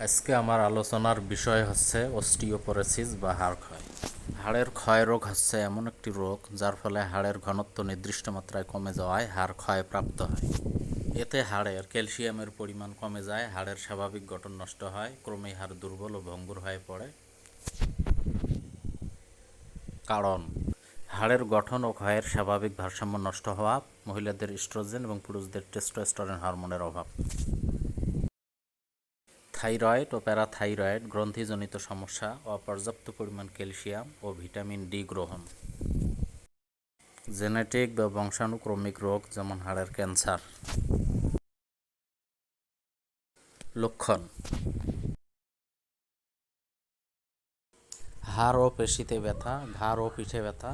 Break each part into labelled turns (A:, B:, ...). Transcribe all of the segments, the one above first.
A: আজকে আমার আলোচনার বিষয় হচ্ছে অস্টিওপোরোসিস বা হাড় ক্ষয়। হাড়ের ক্ষয় রোগ হচ্ছে এমন একটি রোগ যার ফলে হাড়ের ঘনত্ব নির্দিষ্ট মাত্রায় কমে যাওয়ায় হাড় ক্ষয় প্রাপ্ত হয়। এতে হাড়ের ক্যালসিয়ামের পরিমাণ কমে যায়, হাড়ের স্বাভাবিক গঠন নষ্ট হয়, ক্রমেই হাড় দুর্বল ও ভঙ্গুর হয়ে পড়ে। কারণ, হাড়ের গঠন ও ক্ষয়ের স্বাভাবিক ভারসাম্য নষ্ট হওয়া, মহিলাদের ইস্ট্রোজেন এবং পুরুষদের টেস্টোস্টেরন হরমোনের অভাব। থাইরয়েড ও প্যারাথাইরয়েড গ্রন্থিজনিত সমস্যা, অপর্যাপ্ত পরিমাণ ক্যালসিয়াম ও ভিটামিন ডি গ্রহণ। জেনেটিক বা বংশানুক্রমিক রোগ যেমন হাড়ের ক্যান্সার। লক্ষণ। হাড় ও পেশিতে ব্যথা, ঘাড় ও পিঠে ব্যথা,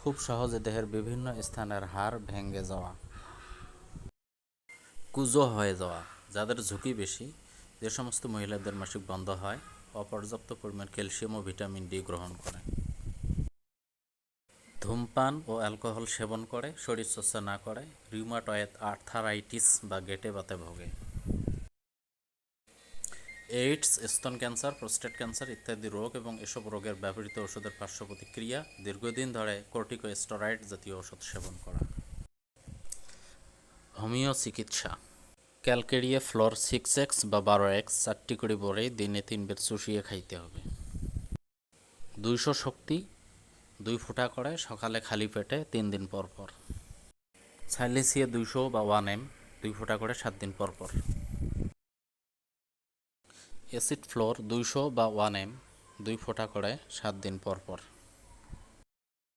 A: খুব সহজে দেহের বিভিন্ন স্থানের হাড় ভেঙে যাওয়া। কুজো হয়ে যাওয়া, যাদের ঝুঁকি বেশি যে সমস্ত মহিলাদের মাসিক বন্ধ হয়, অপর্যাপ্ত পরিমাণ ক্যালসিয়াম ও ভিটামিন ডি গ্রহণ করে। ধূমপান ও অ্যালকোহল সেবন করে শরীরচর্চা না করে, রিউমাটয়েড আর্থারাইটিস বা গেটে বাতে ভোগে। এইডস, স্তন ক্যান্সার, প্রোস্টেট ক্যান্সার ইত্যাদি রোগ এবং এসব রোগের ব্যবহৃত ওষুধের পার্শ্ব প্রতিক্রিয়া দীর্ঘদিন ধরে কর্টিকোস্টেরয়েড জাতীয় ওষুধ সেবন করা। হোমিও চিকিৎসা। ক্যালকেরিয়া ফ্লোর সিক্স এক্স বা বারো এক্স চারটি করে বড়ে দিনে তিন বের চুষিয়ে খাইতে হবে। দুইশো শক্তি, দুই ফোঁটা করে, সকালে খালি পেটে তিন দিন পর পর। সাইলেসিয়া দুইশো বা ওয়ান এম, দুই ফোঁটা করে সাত দিন পর পর। অ্যাসিড ফ্লোর দুইশো বা ওয়ান এম, দুই ফোঁটা করে সাত দিন পর পর।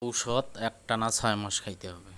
A: ঔষধ একটানা ছয় মাস খাইতে হবে।